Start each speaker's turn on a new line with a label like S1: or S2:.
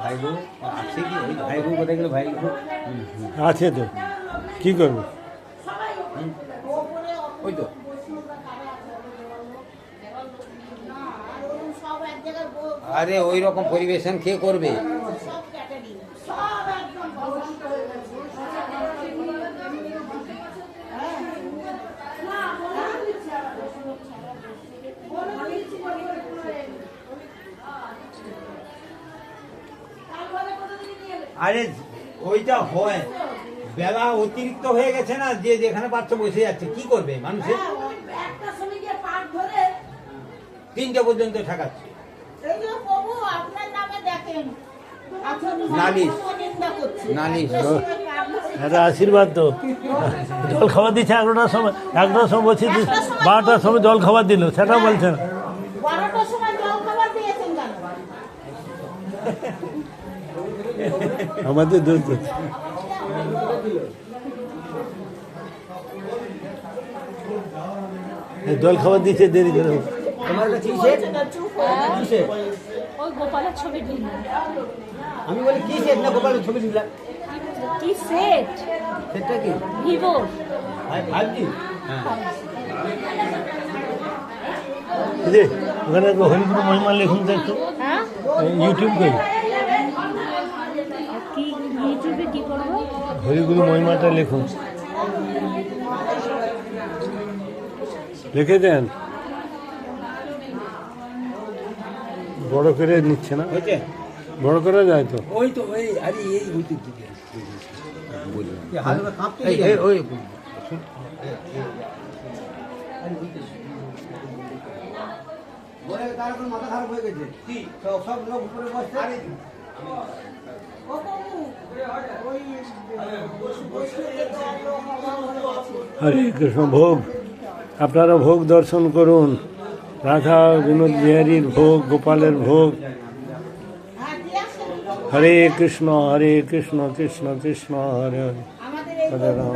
S1: ভাই বউ আছে কি? ওই ভাই বউ কোথায় গেল ভাই বউ
S2: আছে তো। কি করব?
S1: ওই তো। আরে ওই রকম পরিবেশন কে করবে
S3: সব ক্যাটারিং সব একদম বসন্ত হয়ে গেছে
S1: আরে ওইটা হয়। বেলা অতিরিক্ত হয়ে গেছে না যে যেখানে বাচ্চা বসে যাচ্ছে। কি করবে মানুষের?
S3: ধরে।
S1: তিনটা পর্যন্ত ঠেকাচ্ছে।
S3: এই যে প্রভু আপনার নামে দেখেন। আপনার
S1: নালিশ।
S3: নিন্দা করছে।
S2: এটা আশীর্বাদ তো। জল খাবার দিচ্ছে এগারোটার সময় এগারোটার সময় বলছি যে বারোটার সময় জল খাবার দিল সেটা বলছেন
S3: বারোটার সময় জল খাবার দিয়েছেন কেন
S2: আমাদের দোষ জল খাবার দিচ্ছে দেরি করে।
S1: আমি বলি কি সেট না গোপালের ছবি দিলাম?
S4: কি সেট?
S1: সেটা কি?
S4: ভিভো।
S1: ফাইভ জি হ্যাঁ।
S2: ওখানে হরিগুরু মহিমা লিখুন এই ইউটিউব করি।
S4: ইউটিউবে
S2: হরিগুরু মহিমাটা লিখুন লিখে দেন। বড় করে নিচ্ছে না? বড় করে যায় তো?
S1: ওই তো ওই আরে এই দিকে ওই বলে তার এখন মাথা খারাপ হয়ে গেছে। কি? সব লোক উপরে বসছে।
S3: গেছে
S2: হরে কৃষ্ণ ভোগ। আপনারা ভোগ দর্শন করুন। রাধা বিনোদ বিহারীর ভোগ গোপালের ভোগ। হরে কৃষ্ণ হরে কৃষ্ণ কৃষ্ণ কৃষ্ণ হরে হরে। হরে রাম।